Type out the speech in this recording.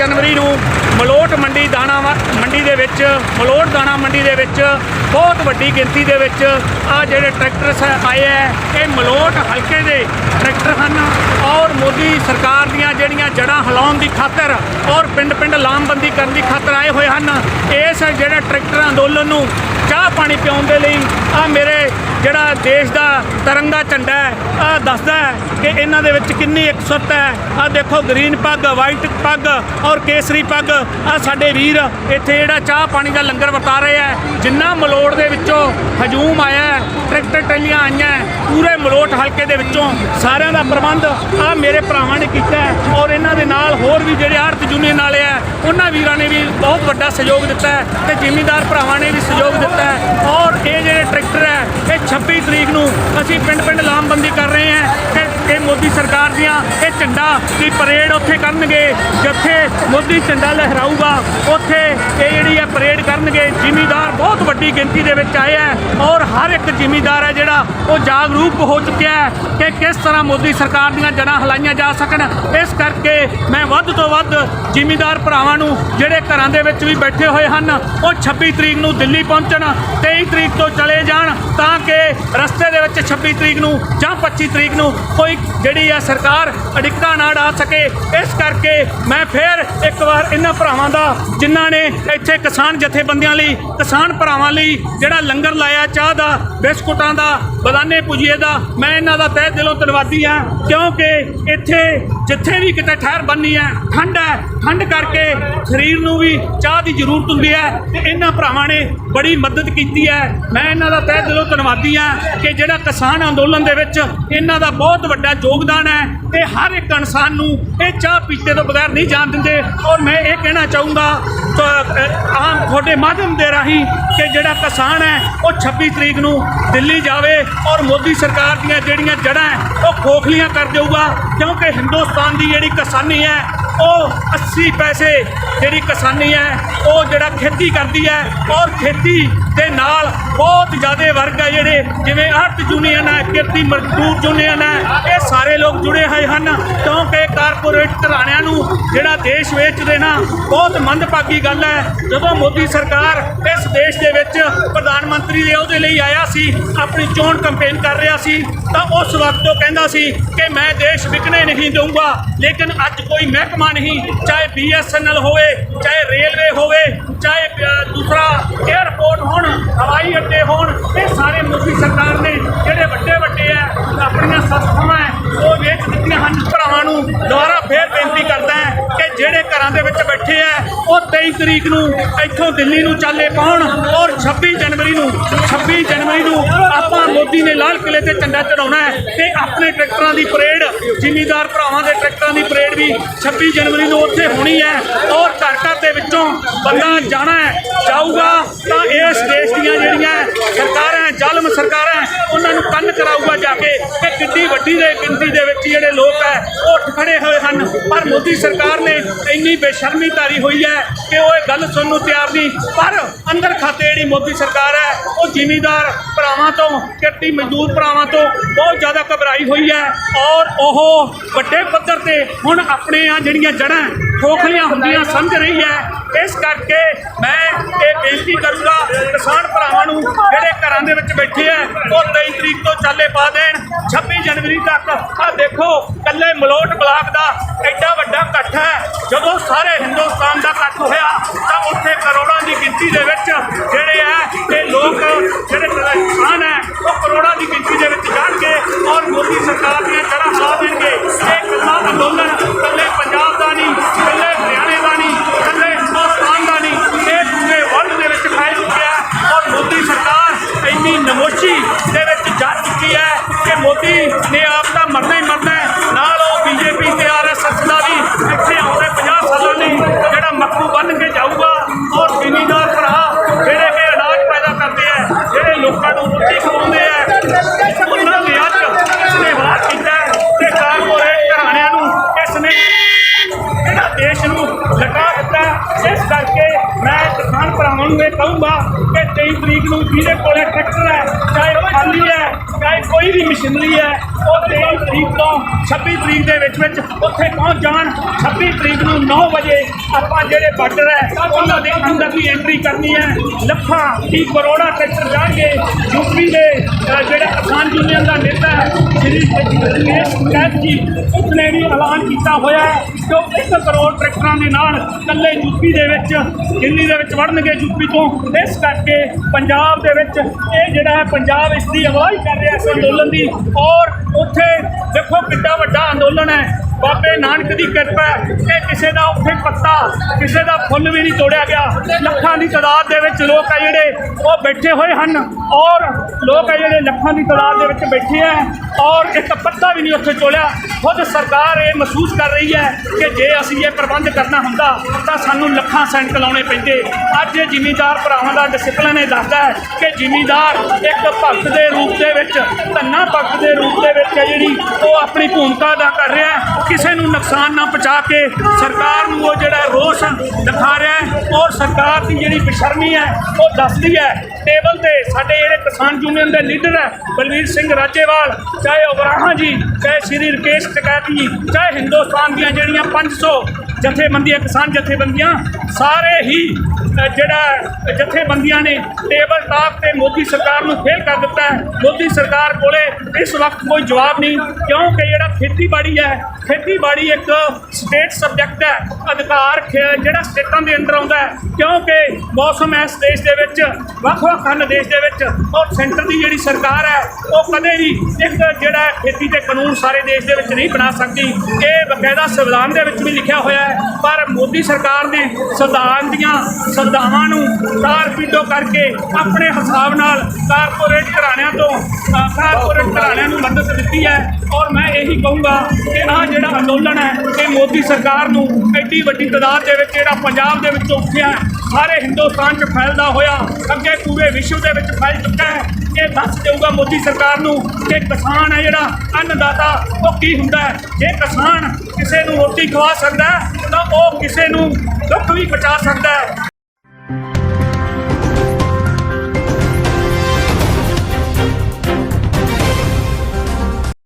ਜਨਵਰੀ ਨੂੰ ਮਲੋਟ ਮੰਡੀ ਦਾਣਾ ਵਾ- ਮੰਡੀ ਦੇ ਵਿੱਚ, ਮਲੋਟ ਦਾਣਾ ਮੰਡੀ ਦੇ ਵਿੱਚ ਬਹੁਤ ਵੱਡੀ ਗਿਣਤੀ ਦੇ ਵਿੱਚ ਆ ਜਿਹੜੇ ਟਰੈਕਟਰ ਸ- ਆਏ ਹੈ ਇਹ ਮਲੋਟ ਹਲਕੇ ਦੇ ਟਰੈਕਟਰ ਹਨ ਔਰ ਮੋਦੀ ਸਰਕਾਰ ਦੀਆਂ ਜਿਹੜੀਆਂ ਜੜਾਂ ਹਿਲਾਉਣ ਦੀ ਖਾਤਰ ਔਰ ਪਿੰਡ-ਪਿੰਡ ਲਾਮਬੰਦੀ ਕਰਨ ਦੀ ਖਾਤਰ ਆਏ ਹੋਏ ਹਨ। ਇਸ ਜਿਹੜਾ ਟਰੈਕਟਰ ਅੰਦੋਲਨ ਨੂੰ ਚਾਹ ਪਾਣੀ ਪਿਆਉਣ ਦੇ ਲਈ ਆ ਮੇਰੇ ਜਿਹੜਾ ਦੇਸ਼ ਦਾ ਤਿਰੰਗਾ ਝੰਡਾ ਹੈ ਆ ਦੱਸਦਾ ਹੈ ਕਿ ਇਹਨਾਂ ਦੇ ਵਿੱਚ ਕਿੰਨੀ ਇਕਸੁਰਤ ਹੈ। ਆ ਦੇਖੋ, ਗ੍ਰੀਨ ਪੱਗ ਵਾਈਟ ਪੱਗ ਔਰ ਕੇਸਰੀ ਪੱਗ ਆ ਸਾਡੇ ਵੀਰ ਇੱਥੇ ਜਿਹੜਾ ਚਾਹ ਪਾਣੀ ਦਾ ਲੰਗਰ ਵਰਤਾ ਰਹੇ ਹੈ, ਜਿੰਨਾ ਮਲੋੜ ਦੇ ਵਿੱਚੋਂ ਹਜੂਮ ਆਇਆ ਟਰੈਕਟਰ ਟੈਲੀਆਂ ਆਈਆਂ ਪੂਰੇ ਮਲੋਟ ਹਲਕੇ ਦੇ ਵਿੱਚੋਂ ਸਾਰਿਆਂ ਦਾ ਪ੍ਰਬੰਧ ਆ ਮੇਰੇ ਭਰਾਵਾਂ ਨੇ ਕੀਤਾ ਔਰ ਇਹਨਾਂ ਦੇ ਨਾਲ ਹੋਰ ਵੀ ਜਿਹੜੇ ਆੜਤ ਯੂਨੀਅਨ ਵਾਲੇ ਆ ਉਹਨਾਂ ਵੀਰਾਂ ਨੇ ਵੀ ਬਹੁਤ ਵੱਡਾ ਸਹਿਯੋਗ ਦਿੱਤਾ ਹੈ ਤੇ ਜ਼ਿਮੀਂਦਾਰ ਭਰਾਵਾਂ ਨੇ ਵੀ ਸਹਿਯੋਗ ਦਿੱਤਾ ਹੈ ਔਰ ਇਹ ਜਿਹੜੇ ਟਰੈਕਟਰ ਹੈ, ਇਹ 26 ਤਰੀਕ ਨੂੰ ਅਸੀਂ ਪਿੰਡ-ਪਿੰਡ ਲਾਮਬੰਦੀ ਕਰ ਰਹੇ ਹਾਂ। ਕਿ ਇਹ ਮੋਦੀ ਸਰਕਾਰ ਦੀਆਂ ਇਹ ਝੰਡਾ ਦੀ ਪਰੇਡ ਉੱਥੇ ਕਰਨਗੇ। ਜਿੱਥੇ ਮੋਦੀ ਝੰਡਾ ਲਹਿਰਾਊਗਾ, ਉੱਥੇ ਇਹ ਹੈ ਪਰੇਡ ਕਰਨਗੇ। ਜ਼ਿਮੀਦਾਰ ਬਹੁਤ ਵੱਡੀ ਗਿਣਤੀ ਦੇ ਵਿੱਚ ਆਏ ਹੈ ਔਰ ਹਰ ਇੱਕ ਜ਼ਿਮੀਦਾਰ ਹੈ ਜਿਹੜਾ ਉਹ ਜਾਗਰੂਕ ਹੋ ਚੁੱਕਿਆ ਹੈ ਕਿ ਕਿਸ ਤਰ੍ਹਾਂ ਮੋਦੀ ਸਰਕਾਰ ਦੀਆਂ ਜੜਾਂ ਹਲਾਈਆਂ ਜਾ ਸਕਣ। ਇਸ ਕਰਕੇ ਮੈਂ ਵੱਧ ਤੋਂ ਵੱਧ ਜ਼ਿਮੀਦਾਰ ਭਰਾਵਾਂ ਨੂੰ, ਜਿਹੜੇ ਘਰਾਂ ਦੇ ਵਿੱਚ ਵੀ ਬੈਠੇ ਹੋਏ ਹਨ, ਉਹ 26 ਤਰੀਕ ਨੂੰ ਦਿੱਲੀ ਪਹੁੰਚਣ 23 ਤਰੀਕ ਤੋਂ ਚਲੇ ਜਾਣ, ਤਾਂ ਕਿ ਰਸਤੇ ਦੇ ਵਿੱਚ 26 ਤਰੀਕ ਨੂੰ ਜਾਂ 25 ਤਰੀਕ ਨੂੰ ਕੋਈ ਜਿਹੜੀ ਹੈ ਸਰਕਾਰ ਅੜਿੱਕਾ ਨਾ ਡਾ ਸਕੇ। ਇਸ ਕਰਕੇ ਮੈਂ ਫਿਰ ਇੱਕ ਵਾਰ ਇਹਨਾਂ ਭਰਾਵਾਂ ਦਾ, ਜਿਨ੍ਹਾਂ ਨੇ ਇੱਥੇ ਕਿਸਾਨ ਜਥੇਬੰਦੀਆਂ ਲਈ, ਕਿਸਾਨ ਭਰਾਵਾਂ ਲਈ ਜਿਹੜਾ ਲੰਗਰ ਲਾਇਆ, ਚਾਹ ਦਾ, ਬਿਸਕੁਟਾਂ ਦਾ, ਬਦਾਨੇ ਪੁਜੀਏ ਦਾ, ਮੈਂ ਇਹਨਾਂ ਦਾ ਤਹਿ ਦਿਲੋਂ ਧੰਨਵਾਦੀ ਹਾਂ, ਕਿਉਂਕਿ ਇੱਥੇ ਜਿੱਥੇ ਵੀ ਕਿਤੇ ਠਹਿਰ ਬੰਨੀ ਹੈ, ਠੰਡ ਹੈ, ਠੰਡ ਕਰਕੇ ਸਰੀਰ ਨੂੰ ਵੀ ਚਾਹ ਦੀ ਜ਼ਰੂਰਤ ਹੁੰਦੀ ਹੈ ਤੇ ਇਹਨਾਂ ਭਰਾਵਾਂ ਨੇ ਬੜੀ ਮਦਦ ਕੀਤੀ ਹੈ। ਮੈਂ ਇਹਨਾਂ ਦਾ ਤਹਿ ਦਿਲੋਂ ਧੰਨਵਾਦੀ ਹਾਂ ਕਿ ਜਿਹੜਾ ਕਿਸਾਨ ਅੰਦੋਲਨ ਦੇ ਵਿੱਚ ਇਹਨਾਂ ਦਾ ਬਹੁਤ ਵੱਡਾ ਯੋਗਦਾਨ ਹੈ ਤੇ ਹਰ ਇੱਕ ਇਨਸਾਨ ਨੂੰ ਇਹ ਚਾਹ ਪੀਤੇ ਤੋਂ ਬਗੈਰ ਨਹੀਂ ਜਾਣ ਦਿੰਦੇ। ਔਰ ਮੈਂ ਇਹ ਕਹਿਣਾ ਚਾਹੂੰਗਾ ਆਮ ਤੁਹਾਡੇ ਮਾਧਿਅਮ ਦੇ ਰਾਹੀਂ ਕਿ ਜਿਹੜਾ ਕਿਸਾਨ ਹੈ, ਉਹ 26 ਤਰੀਕ ਨੂੰ ਦਿੱਲੀ ਜਾਵੇ ਔਰ ਮੋਦੀ ਸਰਕਾਰ ਦੀਆਂ ਜਿਹੜੀਆਂ ਜੜ੍ਹਾਂ ਉਹ ਖੋਖਲੀਆਂ ਕਰ ਦੇਊਗਾ। ਕਿਉਂਕਿ ਹਿੰਦੁਸਤਾਨ ਦੀ ਜਿਹੜੀ ਕਿਸਾਨੀ ਹੈ, ਉਹ 80 ਪੈਸੇ ਜਿਹੜੀ ਕਿਸਾਨੀ ਹੈ, ਉਹ ਜਿਹੜਾ ਖੇਤੀ ਕਰਦੀ ਹੈ ਔਰ ਖੇਤੀ ਦੇ ਨਾਲ ਬਹੁਤ ਜ਼ਿਆਦਾ ਵਰਗ ਹੈ ਜਿਹੜੇ, ਜਿਵੇਂ ਅਰਥ ਯੂਨੀਅਨ ਹੈ ਕਿਰਤੀ ਮਜ਼ਦੂਰ ਯੂਨੀਅਨ ਹੈ, ਇਹ ਸਾਰੇ ਲੋਕ ਜੁੜੇ ਹੋਏ ਹਨ। ਕਾਰਪੋਰੇਟ ਘਰਾਣਿਆਂ ਨੂੰ, ਜਿਹੜਾ ਦੇਸ਼ ਵੇਚ ਦੇਣਾ ਬਹੁਤ ਮੰਦਭਾਗੀ ਗੱਲ ਹੈ। ਜਦੋਂ ਮੋਦੀ ਸਰਕਾਰ ਇਸ ਦੇਸ਼ ਦੇ ਵਿੱਚ ਪ੍ਰਧਾਨ ਮੰਤਰੀ ਦੇ ਅਹੁਦੇ ਲਈ ਆਇਆ ਸੀ, ਆਪਣੀ ਚੋਣ ਕੰਪੇਨ ਕਰ ਰਿਹਾ ਸੀ, ਤਾਂ ਉਸ ਵਕਤ ਉਹ ਕਹਿੰਦਾ ਸੀ ਕਿ ਮੈਂ ਦੇਸ਼ ਵਿਕਣੇ ਨਹੀਂ ਦਊਂਗਾ, ਲੇਕਿਨ ਅੱਜ ਕੋਈ ਮਹਿਕਮਾ ਨਹੀਂ, ਚਾਹੇ ਬੀਐਸਐਨਐਲ ਹੋਵੇ, ਚਾਹੇ ਰੇਲਵੇ ਹੋਵੇ, ਚਾਹੇ ਦੂਸਰਾ 에ਅਰਪੋਰਟ ਹੋਣ, ਹਵਾਈ ਅੱਡੇ ਹੋਣ, ਇਹ ਸਾਰੇ ਮੋਦੀ ਸਰਕਾਰ ਨੇ, ਜਿਹੜੇ ਵੱਡੇ ਵੱਡੇ ਆ ਆਪਣੀਆਂ ਸੰਸਥਾਵਾਂ 23 ਤਰੀਕ ਨੂੰ ਇੱਥੋਂ ਦਿੱਲੀ ਨੂੰ ਚਾਲੇ ਪਾਉਣ ਔਰ 26 ਜਨਵਰੀ ਨੂੰ 26 ਜਨਵਰੀ ਨੂੰ ਆਪਾਂ ਮੋਦੀ ਨੇ ਲਾਲ ਕਿਲੇ ਤੇ ਝੰਡਾ ਚੜਾਉਣਾ ਹੈ ਤੇ ਆਪਣੇ ਟਰੈਕਟਰਾਂ ਦੀ ਪਰੇਡ, ਜ਼ਿਮੀਦਾਰ ਭਰਾਵਾਂ ਦੇ ਟਰੈਕਟਰਾਂ ਦੀ ਪਰੇਡ ਵੀ 26 ਜਨਵਰੀ ਨੂੰ ਉੱਥੇ ਹੋਣੀ ਹੈ ਔਰ ਘਰ ਘਰ ਦੇ ਵਿੱਚੋਂ ਬੰਦਾ ਜਾਣਾ ਹੈ, ਜਾਊਗਾ ਤਾਂ ਇਸ ਦੇਸ਼ ਦੀਆਂ ਜਿਹੜੀਆਂ ਸਰਕਾਰਾਂ ਜ਼ਾਲਮ ਸਰਕਾਰਾਂ ਉਹਨਾਂ ਨੂੰ ਕੰਨ ਕਰਾਊਗਾ ਪਰ ਮੋਦੀ ਸਰਕਾਰ ਨੇ ਇੰਨੀ ਬੇਸ਼ਰਮੀ ਧਾਰੀ ਹੋਈ ਹੈ ਕਿ ਉਹ ਇਹ ਗੱਲ ਸੁਣਨ ਨੂੰ ਤਿਆਰ ਨਹੀਂ। ਪਰ ਅੰਦਰ ਖਾਤੇ ਜਿਹੜੀ ਮੋਦੀ ਸਰਕਾਰ ਹੈ, ਉਹ ਜ਼ਿਮੀਦਾਰ ਭਰਾਵਾਂ ਤੋਂ ਕਿਰਤੀ ਮਜ਼ਦੂਰ ਭਰਾਵਾਂ ਤੋਂ ਬਹੁਤ ਜ਼ਿਆਦਾ ਘਬਰਾਈ ਹੋਈ ਹੈ ਔਰ ਉਹ ਵੱਡੇ ਪੱਧਰ ਤੇ ਹੁਣ ਆਪਣੇ ਆ ਜਿਹੜੀਆਂ ਜੜ੍ਹਾਂ, ਖੋਖਲੀਆਂ ਹੁੰਦੀਆਂ ਸਮਝ ਰਹੀ ਹੈ। ਇਸ ਕਰਕੇ ਮੈਂ ਇਹ ਬੇਨਤੀ ਕਰੂੰਗਾ, ਕਿਸਾਨ ਭਰਾਵਾਂ ਨੂੰ ਜਿਹੜੇ ਘਰਾਂ ਦੇ ਵਿੱਚ ਬੈਠੇ ਆ ਉਹ 23 ਤਰੀਕ ਤੋਂ ਚਾਲੇ ਪਾ ਦੇਣ 26 ਜਨਵਰੀ ਤੱਕ। ਆ ਦੇਖੋ ਕੱਲੇ ਮਲੋਟ ਬਲਾਕ ਦਾ ਐਡਾ ਵੱਡਾ ਇਕੱਠ ਹੈ। ਜਦੋਂ ਸਾਰੇ ਹਿੰਦੁਸਤਾਨ ਦਾ ਇਕੱਠ ਹੋਇਆ, ਤਾਂ ਦੀ ਗਿਣਤੀ ਦੇ ਵਿੱਚ। ਜਿਹੜੇ ਆ ਇਹ ਲੋਕ ਜਿਹੜੇ ਕਿ 23 ਤਰੀਕ ਨੂੰ ਜਿਹਦੇ ਕੋਲੇ ਟਰੈਕਟਰ ਹੈ ਚਾਹੇ ਖਾਲੀ ਹੈ ਚਾਹੇ ਕੋਈ ਵੀ ਮਸ਼ੀਨਰੀ ਹੈ ਉਹ 23 ਤਰੀਕ ਤੋਂ 26 ਤਰੀਕ ਦੇ ਵਿੱਚ ਵਿੱਚ ਉੱਥੇ ਪਹੁੰਚ ਜਾਣ। 26 ਤਰੀਕ ਨੂੰ 9 ਵਜੇ ਆਪਾਂ ਜਿਹੜੇ ਬਾਰਡਰ ਹੈ ਉਹਨਾਂ ਦੇ ਅੰਦਰ ਦੀ ਐਂਟਰੀ ਕਰਨੀ ਹੈ। ਲੱਖਾਂ ਕੀ ਕਰੋੜਾਂ ਟਰੈਕਟਰ ਜਾਣਗੇ ਯੂਪੀ ਦੇ ਅ, ਜਿਹੜਾ ਕਿਸਾਨ ਯੂਨੀਅਨ ਦਾ ਨੇਤਾ ਹੈ ਸ਼੍ਰੀ ਰਕੇਸ਼ ਟਿਕੈਤ ਜੀ ਉਸਨੇ ਵੀ ਐਲਾਨ ਕੀਤਾ ਹੋਇਆ ਹੈ ਕਿ ਉਹ 1 ਕਰੋੜ ਟਰੈਕਟਰਾਂ ਦੇ ਨਾਲ ਇਕੱਲੇ ਯੂਪੀ ਦੇ ਵਿੱਚ ਦਿੱਲੀ ਦੇ ਵਿੱਚ ਵੜਨਗੇ ਯੂਪੀ ਤੋਂ। ਇਸ ਕਰਕੇ ਪੰਜਾਬ ਦੇ ਵਿੱਚ ਇਹ ਜਿਹੜਾ ਹੈ ਪੰਜਾਬ ਇਸ ਦੀ ਅਗਵਾਈ ਕਰ ਰਿਹਾ ਇਸ ਅੰਦੋਲਨ ਦੀ। ਔਰ ਉੱਥੇ ਦੇਖੋ ਕਿੱਡਾ ਵੱਡਾ ਅੰਦੋਲਨ ਹੈ। ਬਾਬੇ ਨਾਨਕ ਦੀ ਕਿਰਪਾ ਹੈ ਕਿ ਕਿਸੇ ਦਾ ਉੱਥੇ ਪੱਤਾ, ਕਿਸੇ ਦਾ ਫੁੱਲ ਵੀ ਨਹੀਂ ਤੋੜਿਆ ਗਿਆ। ਲੱਖਾਂ ਦੀ ਤਾਦਾਦ ਦੇ ਵਿੱਚ ਲੋਕ ਆ ਜਿਹੜੇ ਉਹ ਬੈਠੇ ਹੋਏ ਹਨ। ਔਰ ਲੋਕ ਆ ਜਿਹੜੇ ਲੱਖਾਂ ਦੀ ਤਾਦਾਦ ਦੇ ਵਿੱਚ ਬੈਠੇ ਆ ਔਰ ਇੱਕ ਪੱਤਾ ਵੀ ਨਹੀਂ ਉੱਥੇ ਚੋਲਿਆ। ਖੁਦ ਸਰਕਾਰ ਇਹ ਮਹਿਸੂਸ ਕਰ ਰਹੀ ਹੈ ਕਿ ਜੇ ਅਸੀਂ ਇਹ ਪ੍ਰਬੰਧ ਕਰਨਾ ਹੁੰਦਾ, ਤਾਂ ਸਾਨੂੰ ਲੱਖਾਂ ਸੈਂਟ ਲਾਉਣੇ ਪੈਂਦੇ। ਅੱਜ ਇਹ ਜ਼ਿਮੀਂਦਾਰ ਭਰਾਵਾਂ ਦਾ ਡਿਸਪਲਿਨ ਇਹ ਦੱਸਦਾ ਹੈ ਕਿ ਜ਼ਿਮੀਂਦਾਰ ਇੱਕ ਭਗਤ ਦੇ ਰੂਪ ਦੇ ਵਿੱਚ, ਧੰਨਾ ਭਗਤ ਦੇ ਰੂਪ ਦੇ ਵਿੱਚ ਹੈ ਜਿਹੜੀ ਉਹ ਆਪਣੀ ਭੂਮਿਕਾ ਅਦਾ ਕਰ ਰਿਹਾ ਕਿਸੇ ਨੂੰ ਨੁਕਸਾਨ ਨਾ ਪਹੁੰਚਾ ਕੇ ਸਰਕਾਰ ਨੂੰ ਉਹ ਜਿਹੜਾ ਰੋਸ ਦਿਖਾ ਰਿਹਾ ਔਰ ਸਰਕਾਰ ਦੀ ਜਿਹੜੀ ਬੇਸ਼ਰਮੀ ਹੈ, ਉਹ ਦੱਸਦੀ ਹੈ, ਟੇਬਲ ਤੇ ਸਾਡੇ ਜਿਹੜੇ ਕਿਸਾਨ ਯੂਨੀਅਨ ਦੇ ਲੀਡਰ ਹੈ, ਬਲਵੀਰ ਸਿੰਘ ਰਾਜੇਵਾਲ, ਚਾਹੇ ਉਗਰਾਹਾਂ ਜੀ, ਚਾਹੇ ਸ਼੍ਰੀ ਰਕੇਸ਼ ਟਕੈਤ ਜੀ, ਚਾਹੇ ਹਿੰਦੁਸਤਾਨ ਦੀਆਂ ਜਿਹੜੀਆਂ 500 ਜਥੇਬੰਦੀਆਂ, ਕਿਸਾਨ ਜਥੇਬੰਦੀਆਂ, ਸਾਰੇ ਹੀ ਜਿਹੜਾ ਜਥੇਬੰਦੀਆਂ ਨੇ ਟੇਬਲ ਟਾਪ ਤੇ ਮੋਦੀ ਸਰਕਾਰ ਨੂੰ ਫੇਲ ਕਰ ਦਿੱਤਾ ਹੈ। ਮੋਦੀ ਸਰਕਾਰ ਕੋਲੇ ਇਸ ਵਕਤ ਕੋਈ ਜਵਾਬ ਨਹੀਂ, ਕਿਉਂਕਿ ਜਿਹੜਾ ਖੇਤੀਬਾੜੀ ਹੈ, ਖੇਤੀਬਾੜੀ ਇੱਕ ਸਟੇਟ ਸਬਜੈਕਟ ਹੈ। ਅਧਿਕਾਰ ਖੇ- ਜਿਹੜਾ ਸਟੇਟਾਂ ਦੇ ਅੰਦਰ ਆਉਂਦਾ ਹੈ, ਕਿਉਂਕਿ ਮੌਸਮ ਇਸ ਦੇਸ਼ ਦੇ ਵਿੱਚ, ਵੱਖ-ਵੱਖ ਹਨ ਦੇਸ਼ ਦੇ ਵਿੱਚ, ਔਰ ਸੈਂਟਰ ਦੀ ਜਿਹੜੀ ਸਰਕਾਰ ਹੈ, ਉਹ ਕਦੇ ਵੀ ਇੱਕ ਜਿਹੜਾ ਖੇਤੀ ਦੇ ਕਾਨੂੰਨ ਸਾਰੇ ਦੇਸ਼ ਦੇ ਵਿੱਚ ਨਹੀਂ ਬਣਾ ਸਕਦੀ। ਇਹ ਬਕਾਇਦਾ ਸੰਵਿਧਾਨ ਦੇ ਵਿੱਚ ਵੀ ਲਿਖਿਆ ਹੋਇਆ ਹੈ। ਪਰ ਮੋਦੀ ਸਰਕਾਰ ਨੇ ਸੰਵਿਧਾਨ ਦੀਆਂ ਸੰਵਿਧਾਨਾਂ ਨੂੰ ਤਾਰ-ਪੀਟੋ ਕਰਕੇ ਆਪਣੇ ਹਿਸਾਬ ਨਾਲ ਕਾਰਪੋਰੇਟ ਘਰਾਣਿਆਂ ਤੋਂ ਕਾਰਪੋਰੇਟ ਘਰਾਣਿਆਂ ਨੂੰ ਮਦਦ ਦਿੱਤੀ ਹੈ। ਔਰ ਮੈਂ ਇਹੀ ਕਹੂੰਗਾ ਕਿ ਆਹ ਜਿਹੜਾ ਅੰਦੋਲਨ ਹੈ, ਇਹ ਮੋਦੀ ਸਰਕਾਰ ਨੂੰ ਐਡੀ ਵੱਡੀ ਤਾਦਾਦ ਦੇ ਵਿੱਚ, ਜਿਹੜਾ ਪੰਜਾਬ ਦੇ ਵਿੱਚੋਂ ਉੱਠਿਆ ਸਾਰੇ ਹਿੰਦੁਸਤਾਨ 'ਚ ਫੈਲਦਾ ਹੋਇਆ, ਅੱਗੇ ਪੂਰੇ ਵਿਸ਼ਵ ਦੇ ਵਿੱਚ ਫੈਲ ਚੁੱਕਾ ਹੈ। ਇਹ ਦੱਸ ਦੇਊਗਾ ਮੋਦੀ ਸਰਕਾਰ ਨੂੰ ਕਿ ਕਿਸਾਨ ਹੈ ਜਿਹੜਾ ਅੰਨਦਾਤਾ, ਉਹ ਕੀ ਹੁੰਦਾ ਹੈ? ਜੇ ਕਿਸਾਨ ਕਿਸੇ ਨੂੰ ਰੋਟੀ ਖਵਾ ਸਕਦਾ ਤਾਂ ਉਹ ਕਿਸੇ ਨੂੰ ਦੁੱਖ ਵੀ ਬਚਾ ਸਕਦਾ